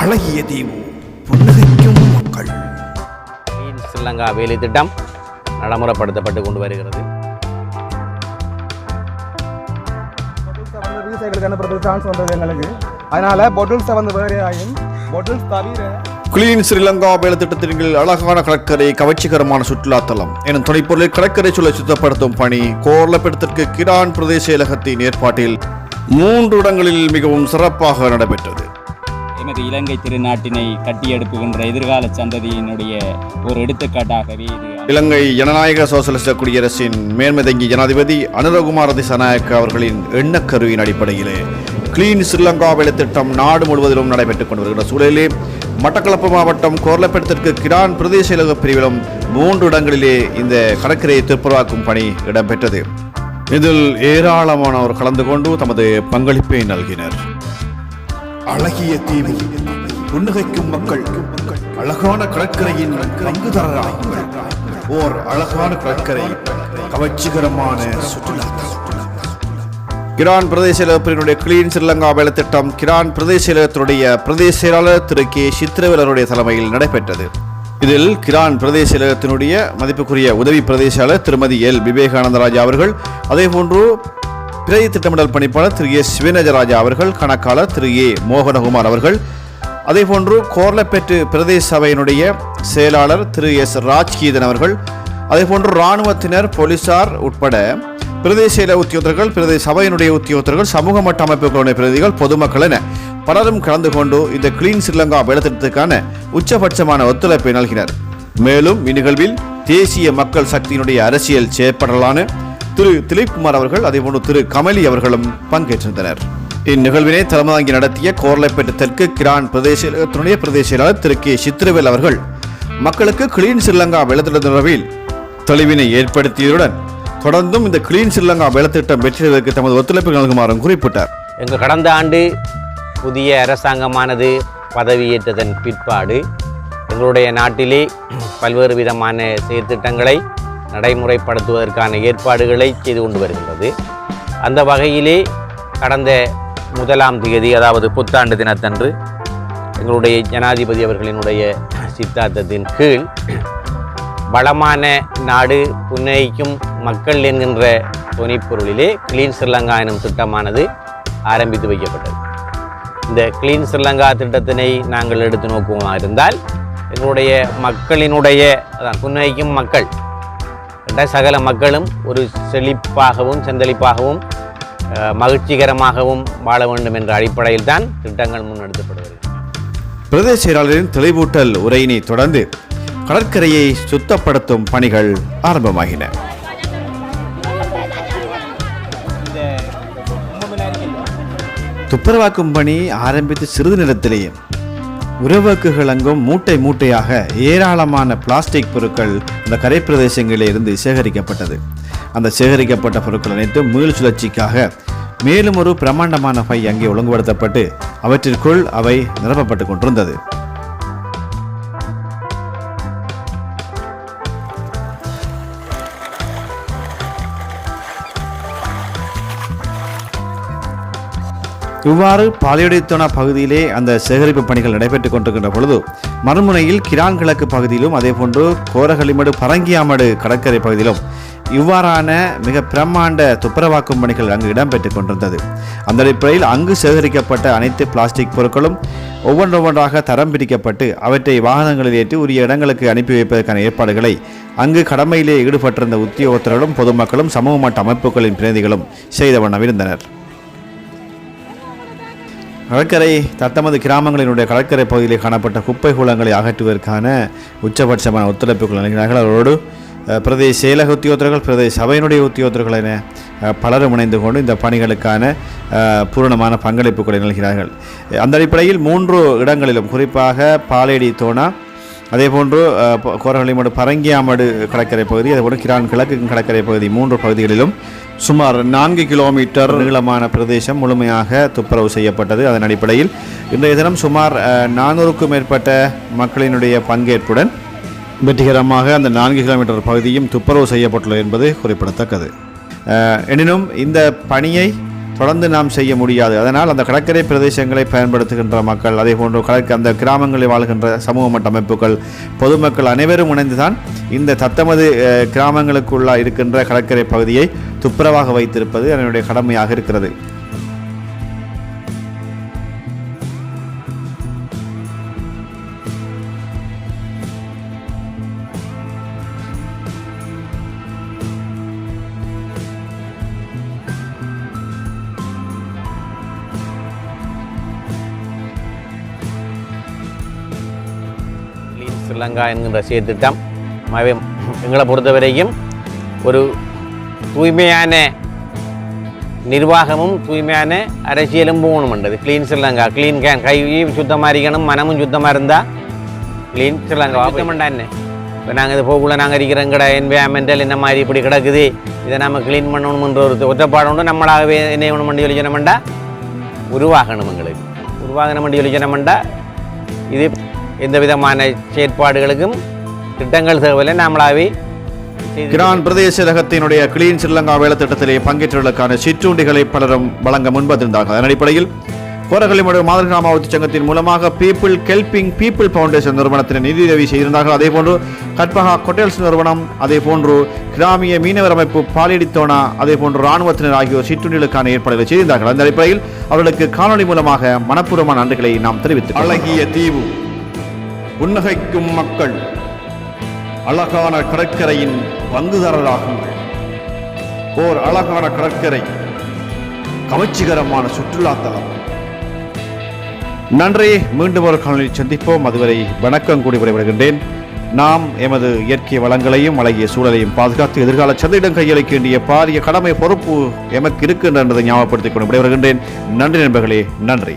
அழகிய தீவு புன்னகைக்கும் மக்கள். கிளீன் ஸ்ரீலங்கா வேலை திட்டம் நடைமுறைப்படுத்தப்பட்டு கொண்டு வருகிறது. சான்ஸ் வந்தது எங்களுக்கு அதனால பொட்டில்ஸை வந்து வேறு ஆகும் பொட்டில்ஸ் தவிர கிளீன் ஸ்ரீலங்கா வேலை திட்டத்தின் கீழ் அழகான கடற்கரை கவர்ச்சிகரமான சுற்றுலாத்தலம் எனும் துணைப்பொருளில் கடற்கரை சூழலை சுத்தப்படுத்தும் பணி கோர்லப்படத்திற்கு கிரான் பிரதேச செயலகத்தின் ஏற்பாட்டில் மூன்று இடங்களில் மிகவும் சிறப்பாக நடைபெற்றது. எமது இலங்கை திருநாட்டினை கட்டியெழுப்புகின்ற எதிர்கால சந்ததியினுடைய ஒரு எடுத்துக்காட்டாகவே இது இலங்கை ஜனநாயக சோசலிச குடியரசின் மேன்மதங்கி ஜனாதிபதி அனுரகுமார திசநாயக்க அவர்களின் எண்ணக்கருவின் அடிப்படையிலே கிளீன் ஸ்ரீலங்கா வேலை திட்டம் நாடு முழுவதிலும் நடைபெற்றுக் கொண்டு வருகிற சூழலிலே மட்டக்களப்பு மாவட்டம் கோர்லப்பேட்டத்திற்கு கிரான் பிரதேச இலக பிரிவிலும் மூன்று இடங்களிலே இந்த கடற்கரையை துப்புரவாக்கும் பணி இடம்பெற்றது. இதில் ஏராளமானோர் கலந்து கொண்டு தமது பங்களிப்பை நல்கினர். அழகிய தீவு புன்னகைக்கும் மக்கள் அழகான கடற்கரையின் பங்குதாரராய் ஓர் அழகான கடற்கரை கவர்ச்சிகரமான சுற்றுலா கிரான் பிரதேச செயலகத்தினுடைய கிளீன் ஸ்ரீலங்கா வேலை திட்டம் கிரான் பிரதேச இலகத்தினுடைய பிரதேச செயலாளர் திரு கே சித்திரவேலருடைய தலைமையில் நடைபெற்றது. இதில் கிரான் பிரதேச இலகத்தினுடைய மதிப்புக்குரிய உதவி பிரதேசாளர் திருமதி எல். விவேகானந்தராஜா அவர்கள் அதேபோன்று பிரதி திட்டமிடல் பணிப்பாளர் திரு எஸ் சிவநேஜராஜா அவர்கள் கணக்காளர் திரு ஏ மோகனகுமார் அவர்கள் அதேபோன்று கோர்லப்பேட்டு பிரதேச சபையினுடைய செயலாளர் திரு எஸ் ராஜ்கீதன் அவர்கள் அதேபோன்று இராணுவத்தினர் போலீசார் உட்பட பிரதேச செயல உத்தியோகத்தர்கள் பிரதேச சபையினுடைய உத்தியோகத்தர்கள் சமூக மட்ட அமைப்புகளுடைய பிரதிகள் பொதுமக்கள் என பலரும் கலந்து கொண்டு இந்த கிளீன் ஸ்ரீலங்கா வேலைத்திட்டத்துக்கான உச்சபட்சமான ஒத்துழைப்பை நல்கினர். மேலும் இந்நிகழ்வில் தேசிய மக்கள் சக்தியினுடைய அரசியல் செயற்படலான திரு திலீப் குமார் அவர்கள் அதேபோன்று திரு கமலி அவர்களும் பங்கேற்றிருந்தனர். இந்நிகழ்வினை தலைமை நடத்திய கோர்லைப்பேட்டை தெற்கு கிரான் பிரதேச செயலகத்தினுடைய பிரதேச செயலாளர் திரு கே. சித்திரவேல் அவர்கள் மக்களுக்கு கிளீன் ஸ்ரீலங்கா வெள்ளத்திட்டத்தில் தெளிவினை ஏற்படுத்தியதுடன் தொடர்ந்தும் இந்த கிளீன் ஸ்ரீலங்கா வெள்ளத்திட்டம் வெற்றியதற்கு தமது ஒத்துழைப்பு நல்குமாறும் குறிப்பிட்டார். எங்கள் கடந்த ஆண்டு புதிய அரசாங்கமானது பதவியேற்றதன் பிற்பாடு எங்களுடைய நாட்டிலே பல்வேறு விதமான செயற்திட்டங்களை நடைமுறைப்படுத்துவதற்கான ஏற்பாடுகளை செய்து கொண்டு வருகின்றது. அந்த வகையிலே கடந்த முதலாம் தேதி அதாவது புத்தாண்டு தினத்தன்று எங்களுடைய ஜனாதிபதி அவர்களினுடைய சித்தாந்தத்தின் கீழ் வளமான நாடு புன்னகிக்கும் மக்கள் என்கின்ற துணைப்பொருளிலே கிளீன் ஸ்ரீலங்கா எனும் திட்டமானது ஆரம்பித்து வைக்கப்பட்டது. இந்த கிளீன் ஸ்ரீலங்கா திட்டத்தினை நாங்கள் எடுத்து நோக்குவோமாக இருந்தால் எங்களுடைய மக்களினுடைய அதான் புன்னகைக்கும் மக்கள் என்ற சகல மக்களும் ஒரு செழிப்பாகவும் செந்தளிப்பாகவும் மகிழ்ச்சிகரமாகவும் வாழ வேண்டும் என்ற அடிப்படையில் தான் திட்டங்கள் முன்னெடுக்கப்படுகிறது. பிரதேச செயலாளரின் தெளிவூட்டல் உரையினை தொடர்ந்து கடற்கரையை சுத்தப்படுத்தும் பணிகள் ஆரம்பமாகின. துப்புரவாக்கும் பணி ஆரம்பித்து சிறிது நேரத்திலேயே உறவுக்குகள் அங்கும் மூட்டை மூட்டையாக ஏராளமான பிளாஸ்டிக் பொருட்கள் இந்த கரை பிரதேசங்களில் இருந்து சேகரிக்கப்பட்டது. அந்த சேகரிக்கப்பட்ட பொருட்கள் அனைத்தும் மீள் சுழற்சிக்காக மேலும் ஒரு பிரம்மாண்டமான பை அங்கே ஒழுங்குபடுத்தப்பட்டு அவற்றிற்குள் அவை நிரப்பப்பட்டு கொண்டிருந்தது. இவ்வாறு பாலியடித்தோனா பகுதியிலே அந்த சேகரிப்பு பணிகள் நடைபெற்றுக் கொண்டிருக்கின்ற பொழுது மறுமுனையில் கிரான் கிழக்கு பகுதியிலும் அதேபோன்று கோரகளிமடு பரங்கியாமடு கடற்கரை பகுதியிலும் இவ்வாறான மிக பிரம்மாண்ட துப்புரவாக்கும் பணிகள் அங்கு இடம்பெற்றுக் கொண்டிருந்தது. அந்த அடிப்படையில் அங்கு சேகரிக்கப்பட்ட அனைத்து பிளாஸ்டிக் பொருட்களும் ஒவ்வொன்றொவ்வொன்றாக தரம் பிரிக்கப்பட்டு அவற்றை வாகனங்களில் ஏற்றி உரிய இடங்களுக்கு அனுப்பி வைப்பதற்கான ஏற்பாடுகளை அங்கு கடமையிலே ஈடுபட்டிருந்த உத்தியோகத்தர்களும் பொதுமக்களும் சமூக மட்ட அமைப்புகளின் பிரதிகளும் செய்த வண்ணம் இருந்தனர். கடற்கரை தத்தமது கிராமங்களினுடைய கடற்கரை பகுதியில் காணப்பட்ட குப்பை கூலங்களை அகற்றுவதற்கான உச்சபட்சமான ஒத்துழைப்புகள் நல்கினார்கள் அவரோடு பிரதேச செயலக உத்தியோகத்தர்கள் பிரதேச சபையினுடைய உத்தியோகத்தர்கள் என பலரும் இணைந்து கொண்டு இந்த பணிகளுக்கான பூரணமான பங்களிப்புகளை நல்கிறார்கள் அந்த அடிப்படையில் மூன்று இடங்களிலும் குறிப்பாக பாலேடி தோனா அதே போன்று ப- கோரகளிமடு பரங்கியாமடு கடற்கரை பகுதி அதேபோன்று கிரான் கிழக்கு கடற்கரை பகுதி மூன்று பகுதிகளிலும் சுமார் நான்கு கிலோமீட்டர் நீளமான பிரதேசம் முழுமையாக துப்புரவு செய்யப்பட்டது. அதன் அடிப்படையில் இன்றைய தினம் சுமார் நானூறுக்கும் மேற்பட்ட மக்களினுடைய பங்கேற்புடன் வெற்றிகரமாக அந்த நான்கு கிலோமீட்டர் பகுதியும் துப்புரவு செய்யப்பட்டுள்ளது என்பது குறிப்பிடத்தக்கது. எனினும் இந்த பணியை தொடர்ந்து நாம் செய்ய முடியாது. அதனால் அந்த கடற்கரை பிரதேசங்களை பயன்படுத்துகின்ற மக்கள் அதே போன்று கடற்க அந்த கிராமங்களில் வாழ்கின்ற சமூக மட்ட அமைப்புகள் பொதுமக்கள் அனைவரும் இணைந்துதான் இந்த தத்தமது கிராமங்களுக்குள்ளாக இருக்கின்ற கடற்கரை பகுதியை துப்புரவாக வைத்திருப்பது அதனுடைய கடமையாக இருக்கிறது. ஸ்ரீலங்கா என்கின்ற செயற்திட்டம் மவே எங்களை பொறுத்தவரைக்கும் ஒரு தூய்மையான நிர்வாகமும் தூய்மையான அரசியலும் போகணுமென்றது க்ளீன் ஸ்ரீலங்கா க்ளீன் கேன் கையும் சுத்தமாக இருக்கணும் மனமும் சுத்தமாக இருந்தால் க்ளீன் ஸ்ரீலங்கா. சுத்தமாண்டா என்ன? இப்போ நாங்கள் இது போகக்குள்ள நாங்கள் இருக்கிற எங்கட என்விரான்மெண்டல் என்ன மாதிரி இப்படி கிடக்குது? இதை நம்ம க்ளீன் பண்ணணுமென்ற ஒரு ஒற்றப்பாடு உண்டு. நம்மளாகவே என்ன பண்ண வேண்டிய யோஜனமெண்டா உருவாகணும் எங்களுக்கு. உருவாகணும் வேண்டிய யோஜனமெண்டா இது எந்த விதமான செயற்பாடுகளுக்கும் திட்டங்கள் தேவையில்லை. நாமளாகவே செய்து கிரான் பிரதேச செயலகத்தினுடைய கிளீன் ஸ்ரீலங்கா வேலை திட்டத்திலே பங்கேற்றவர்களுக்கான சிற்றுண்டிகளை பலரும் வழங்க முன்வந்திருந்தார்கள். அதன் அடிப்படையில் கோரகளிமுடைய மாதிரி மாவட்ட சங்கத்தின் மூலமாக பீப்புள் கெல்பிங் பீப்புள் ஃபவுண்டேஷன் நிறுவனத்தினர் நிதியுதவி செய்திருந்தார்கள். அதே போன்று கற்பகா கொட்டேல்ஸ் நிறுவனம் அதே போன்று கிராமிய மீனவர் அமைப்பு பாலிடித்தோனா அதே போன்று இராணுவத்தினர் ஆகியோர் சிற்றுண்டிகளுக்கான ஏற்பாடுகளை செய்திருந்தார்கள். அந்த அடிப்படையில் அவர்களுக்கு காணொலி மூலமாக மனப்பூர்வமான நன்றிகளை நாம் தெரிவித்து அழகிய தீவு. புன்னகைக்கும் மக்கள் அழகான கடற்கரையின் பங்குதாரராகுங்கள் ஓர் அழகான கடற்கரை கவர்ச்சிகரமான சுற்றுலாத்தலம் நன்றி மீண்டும் ஒரு காணொலியில் சந்திப்போம். அதுவரை வணக்கம் கூடி விடைபெறுகின்றேன். நாம் எமது இயற்கை வளங்களையும் அழகிய சூழலையும் பாதுகாத்து எதிர்கால சந்தையிடம் கையளிக்க வேண்டிய பாரிய கடமை பொறுப்பு எமக்கு இருக்கின்ற என்பதை ஞாபகப்படுத்திக் கொண்டு விடைபெறுகின்றேன். நன்றி நண்பர்களே நன்றி.